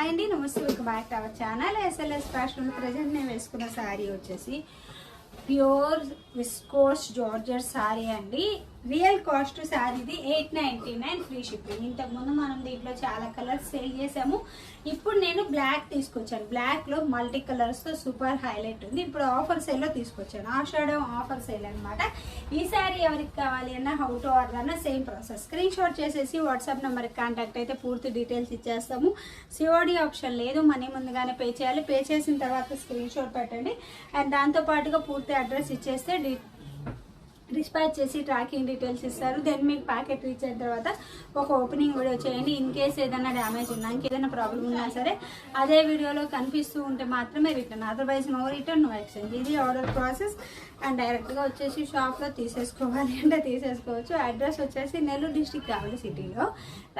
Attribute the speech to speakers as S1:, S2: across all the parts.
S1: Hi అండి నమస్తే welcome back to our channel. SLS fashion present నేను వేసుకున్న శారీ వచ్చేసి ప్యూర్ విస్కోస్ జార్జర్ శారీ అండి. Real cost శారీది eight ninety nine free shipping. ఇంతకుముందు మనం దీంట్లో చాలా కలర్స్ సేల్ చేసాము. ఇప్పుడు నేను బ్లాక్ తీసుకొచ్చాను. బ్లాక్లో మల్టీ కలర్స్తో సూపర్ హైలైట్ ఉంది. ఇప్పుడు ఆఫర్ సేల్లో తీసుకొచ్చాను. ఆషాఢ ఆఫర్ సేల్ అనమాట ఈ శారీ ఎవరికి కావాలి అన్న హౌ టు ఆర్డర్ అన్న సేమ్ ప్రాసెస్ స్క్రీన్ షాట్ చేసేసి వాట్సాప్ నెంబర్కి కాంటాక్ట్ అయితే పూర్తి డీటెయిల్స్ ఇచ్చేస్తాము. సిఓడి ఆప్షన్ లేదు. మనీ ముందుగానే పే చేయాలి. పే చేసిన తర్వాత స్క్రీన్ షాట్ పెట్టండి. అండ్ దాంతో పాటుగా పూర్తి అడ్రస్ ఇచ్చేస్తే డీ డిస్పాచ్ చేసి ట్రాకింగ్ డీటెయిల్స్ ఇస్తారు. దెన్ మీకు ప్యాకెట్ రీచ్ అయిన తర్వాత ఒక ఓపెనింగ్ వీడియో చేయండి ఇన్ కేస్ ఏదైనా డ్యామేజ్ ఉన్నా ఇంకేదైనా ప్రాబ్లం ఉన్నా సరే అదే వీడియోలో కనిపిస్తూ ఉంటే మాత్రమే return otherwise no return no exchange ఇది ఆర్డర్ ప్రాసెస్ అండ్ డైరెక్ట్గా వచ్చేసి షాప్లో తీసేసుకోవాలి అంటే తీసేసుకోవచ్చు. అడ్రస్ వచ్చేసి నెల్లూరు డిస్టిక్ కావాలి సిటీలో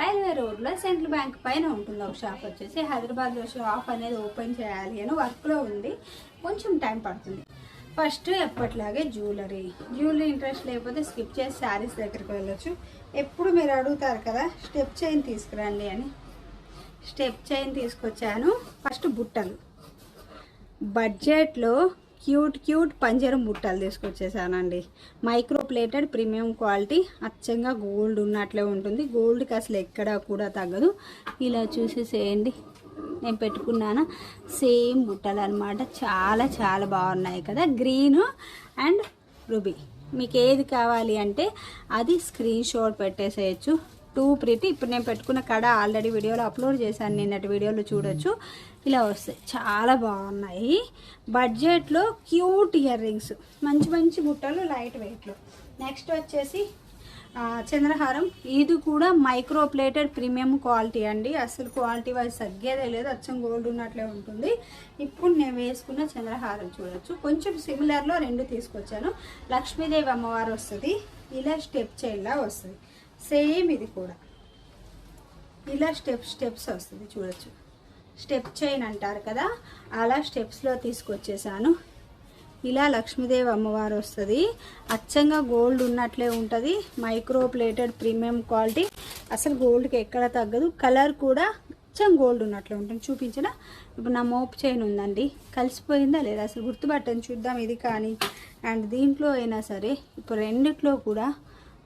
S1: రైల్వే రోడ్లో సెంట్రల్ బ్యాంక్ పైన ఉంటుంది. ఒక షాప్ వచ్చేసి. హైదరాబాద్లో షాప్ అనేది ఓపెన్ చేయాలి అని వర్క్లో ఉంది. కొంచెం టైం పడుతుంది. ఫస్ట్ ఎప్పట్లాగే జ్యువెలరీ. జ్యువెలరీ ఇంట్రెస్ట్ లేకపోతే స్కిప్ చేసి శారీస్ దగ్గరికి వెళ్ళొచ్చు. ఎప్పుడు మీరు అడుగుతారు కదా స్టెప్ చైన్ తీసుకురండి అని. స్టెప్ చైన్ తీసుకొచ్చాను. ఫస్ట్ బుట్టలు. బడ్జెట్లో క్యూట్ క్యూట్ పంజరం బుట్టలు తీసుకొచ్చేసానండి. మైక్రో ప్లేటెడ్ ప్రీమియం క్వాలిటీ అచ్చంగా గోల్డ్ ఉన్నట్లే ఉంటుంది. గోల్డ్కి అసలు ఎక్కడా కూడా తగ్గదు. ఇలా చూసేసేయండి. నేను పెట్టుకున్నాను? సేమ్ బుట్టలు అనమాట చాలా చాలా బాగున్నాయి కదా. గ్రీన్ అండ్ రుబీ మీకు ఏది కావాలి అంటే అది స్క్రీన్ షాట్ పెట్టేసేయచ్చు. టూ ప్రీతి ఇప్పుడు నేను పెట్టుకున్న కడ ఆల్రెడీ వీడియోలో అప్లోడ్ చేశాను. నిన్నటి వీడియోలో చూడొచ్చు. ఇలా వస్తాయి. చాలా బాగున్నాయి. బడ్జెట్లో క్యూట్ ఇయర్ రింగ్స్ మంచి మంచి బుట్టలు లైట్ వెయిట్లో నెక్స్ట్ వచ్చేసి చంద్రహారం ఇది కూడా మైక్రో ప్లేటెడ్ ప్రీమియం క్వాలిటీ అండి. అసలు క్వాలిటీ వైజ్ తగ్గేదే లేదు అచ్చం గోల్డ్ ఉన్నట్లే ఉంటుంది. ఇప్పుడు నేను వేసుకున్న చంద్రహారం చూడొచ్చు. కొంచెం సిమిలర్లో రెండు తీసుకొచ్చాను. లక్ష్మీదేవి అమ్మవారు వస్తుంది ఇలా స్టెప్ చైన్లా వస్తుంది. సేమ్ ఇది కూడా. ఇలా స్టెప్ స్టెప్స్ వస్తుంది చూడొచ్చు. స్టెప్ చైన్ అంటారు కదా అలా స్టెప్స్లో తీసుకొచ్చేసాను. ఇలా లక్ష్మీదేవి అమ్మవారు వస్తుంది. అచ్చంగా గోల్డ్ ఉన్నట్లే ఉంటుంది. మైక్రో ప్లేటెడ్ ప్రీమియం క్వాలిటీ అసలు గోల్డ్కి ఎక్కడ తగ్గదు. కలర్ కూడా అచ్చం గోల్డ్ ఉన్నట్లే ఉంటుంది. చూపించిన ఇప్పుడు నా మోపు చైన్ ఉందండి. కలిసిపోయిందా లేదా? అసలు గుర్తుపట్టని చూద్దాం. ఇది కానీ అండ్ దీంట్లో అయినా సరే ఇప్పుడు రెండిట్లో కూడా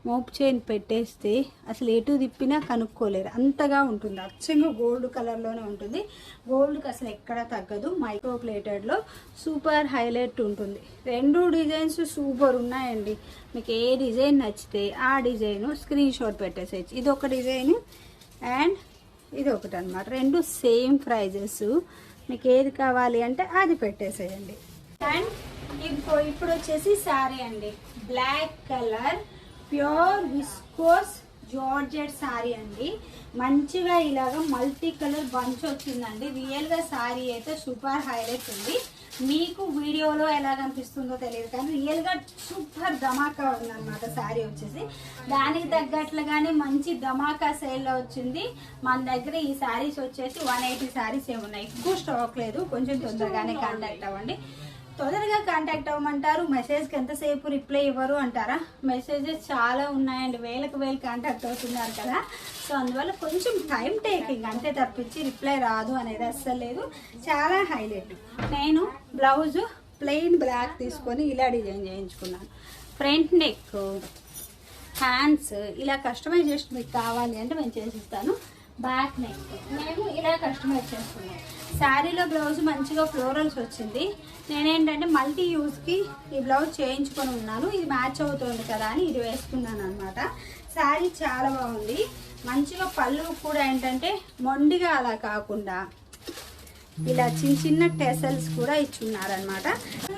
S1: మోపు చైన్ పెట్టేస్తే అసలు ఎటు తిప్పినా కనుక్కోలేరు. అంతగా ఉంటుంది. అచ్చంగా గోల్డ్ కలర్లోనే ఉంటుంది. గోల్డ్కి అసలు ఎక్కడ తగ్గదు. మైక్రో ప్లేటెడ్లో సూపర్ హైలైట్ ఉంటుంది. రెండు డిజైన్స్ సూపర్ ఉన్నాయండి. మీకు ఏ డిజైన్ నచ్చితే ఆ డిజైన్ స్క్రీన్ షాట్ పెట్టేసేయచ్చు. ఇది ఒక డిజైన్ అండ్ ఇది ఒకటి అనమాట రెండు సేమ్ ప్రైజెస్. మీకు ఏది కావాలి అంటే అది పెట్టేసేయండి. అండ్ ఇప్పుడు ఇప్పుడు వచ్చేసి శారీ అండి. Black colour pure viscose georgette sari అండి. మంచిగా ఇలాగ మల్టీ కలర్ బంచ్ వచ్చిందండి. రియల్గా శారీ అయితే సూపర్ హైలైట్ ఉంది. మీకు వీడియోలో ఎలా కనిపిస్తుందో తెలియదు కానీ రియల్గా సూపర్ ధమాకా ఉందన్నమాట శారీ వచ్చేసి. దానికి తగ్గట్లుగానే మంచి ధమాకా సేల్లో వచ్చింది. మన దగ్గర ఈ శారీస్ వచ్చేసి వన్ ఎయిటీ శారీస్ ఏమున్నాయి? ఎక్కువ స్టాక్ లేదు. కొంచెం తొందరగానే కాంటాక్ట్ అవ్వండి. తొందరగా కాంటాక్ట్ అవ్వమంటారు. మెసేజ్కి ఎంతసేపు రిప్లై ఇవ్వరు అంటారా? మెసేజెస్ చాలా ఉన్నాయండి. వేలకు వేలు కాంటాక్ట్ అవుతున్నారు కదా. సో అందువల్ల కొంచెం టైం టేకింగ్ అంతే తప్పించి రిప్లై రాదు అనేది అస్సలు లేదు. చాలా హైలైట్ నేను బ్లౌజ్ ప్లెయిన్ బ్లాక్ తీసుకొని ఇలా డిజైన్ చేయించుకున్నాను. ఫ్రంట్ నెక్ హ్యాండ్స్ ఇలా కస్టమైజ్ చేసి మీకు కావాలి అంటే మేము చేసిస్తాను. Back neck. మేము ఇలా కస్టమైజ్ చేసుకున్నాం శారీలో బ్లౌజ్ మంచిగా ఫ్లోరల్స్ వచ్చింది. నేనేంటంటే మల్టీ యూస్కి ఈ బ్లౌజ్ చేయించుకొని ఉన్నాను. ఇది మ్యాచ్ అవుతుంది కదా అని ఇది వేసుకున్నాను అనమాట శారీ చాలా బాగుంది. మంచిగా పళ్ళు కూడా ఏంటంటే మొండిగా అలా కాకుండా ఇలా చిన్న చిన్న టెసల్స్ కూడా ఇచ్చున్నారనమాట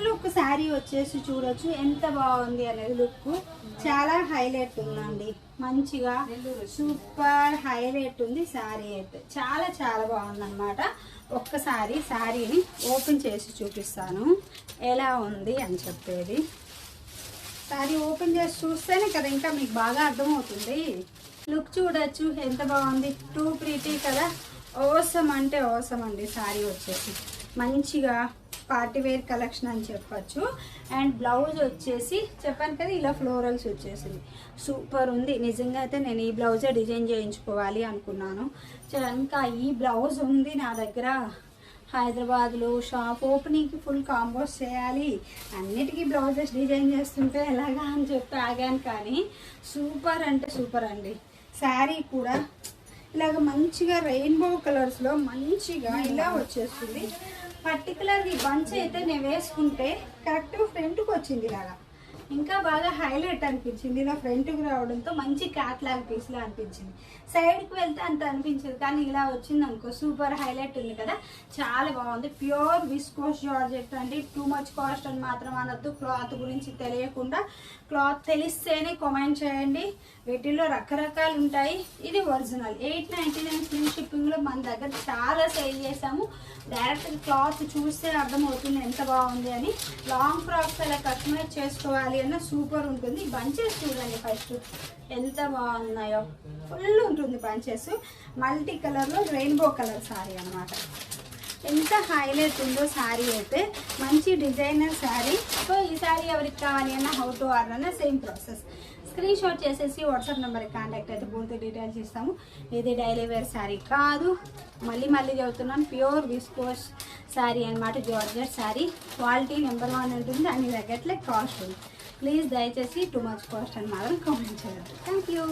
S1: లుక్ శారీ వచ్చేసి చూడొచ్చు ఎంత బాగుంది అనేది లుక్. చాలా హైలైట్ ఉందండి. మంచిగా సూపర్ హైలైట్ ఉంది శారీ అయితే. చాలా చాలా బాగుందన్నమాట. ఒక్కసారి శారీని ఓపెన్ చేసి చూపిస్తాను. ఎలా ఉంది అని చెప్పేది. శారీ ఓపెన్ చేసి చూస్తేనే కదా ఇంకా మీకు బాగా అర్థమవుతుంది. లుక్ చూడొచ్చు ఎంత బాగుంది. టూ ప్రీటీ కదా. ఓసం అంటే ఓసం అండి శారీ వచ్చేసి. మంచిగా పార్టీ వేర్ కలెక్షన్ అని చెప్పొచ్చు. అండ్ బ్లౌజ్ వచ్చేసి చెప్పాను కదా ఇలా ఫ్లోరల్స్ వచ్చేసింది. సూపర్ ఉంది. నిజంగా అయితే నేను ఈ బ్లౌజే డిజైన్ చేయించుకోవాలి అనుకున్నాను. ఇంకా ఈ బ్లౌజ్ ఉంది నా దగ్గర. హైదరాబాద్లో షాప్ ఓపెనింగ్కి ఫుల్ కాంబోస్ చేయాలి. అన్నిటికీ బ్లౌజెస్ డిజైన్ చేస్తుంటే ఎలాగా అని చెప్పి ఆగాను కానీ సూపర్ అంటే సూపర్ అండి. శారీ కూడా ఇలాగ మంచిగా రెయిన్బో కలర్స్లో మంచిగా ఇలా వచ్చేస్తుంది. పర్టికులర్ ఈ బంచ్ అయితే నేను వేసుకుంటే కరెక్ట్ ఫ్రంట్కి వచ్చింది ఇలాగా. ఇంకా బాగా హైలైట్ అనిపించింది. ఇలా ఫ్రంట్కి రావడంతో మంచి క్యాట్లాగ్ పీస్లా అనిపించింది. సైడ్కి వెళ్తే అంత అనిపించదు కానీ ఇలా వచ్చింది అనుకో సూపర్ హైలైట్ ఉంది కదా. చాలా బాగుంది. ప్యూర్ విస్కోస్ జార్జెట్ అంటే టూ మచ్ కాస్ట్ అని మాత్రం అనొద్దు. క్లాత్ గురించి తెలియకుండా. క్లాత్ తెలిస్తేనే కామెంట్ చేయండి. వీటిల్లో రకరకాలు ఉంటాయి. ఇది original eight ninety nine free షిప్పింగ్లో మన దగ్గర చాలా సేల్ చేసాము డైరెక్ట్ క్లాత్ చూస్తే అర్థమవుతుంది ఎంత బాగుంది అని. లాంగ్ ఫ్రాక్స్ అలా కస్టమైజ్ చేసుకోవాలి? అన్న సూపర్ ఉంటుంది. బంచెస్ చూడండి ఫస్ట్. ఎంత బాగున్నాయో. ఫుల్ ఉంటుంది బంచెస్. మల్టీ కలర్లో రెయిన్బో కలర్ సారీ అన్నమాట. ఎంత హైలైట్ ఉందో శారీ అయితే. మంచి డిజైనర్ శారీ సో ఈ శారీ ఎవరికి కావాలి అన్న హౌ టు ఆర్డర్ అన్న సేమ్ ప్రాసెస్ స్క్రీన్ షాట్ చేసేసి వాట్సాప్ నెంబర్కి కాంటాక్ట్ అయితే పూర్తి డీటెయిల్స్ ఇస్తాము. ఇది డైలీ వేర్ శారీ కాదు. మళ్ళీ మళ్ళీ చదువుతున్నాను ప్యూర్ విస్కోస్ శారీ అనమాట georgette sari quality number one ఉంటుంది. అన్ని తగ్గట్లే కాస్ట్ ఉంది. ప్లీజ్ దయచేసి టూ మచ్ కాస్ట్ అని మాత్రం కామెంట్ చేయండి. Thank you.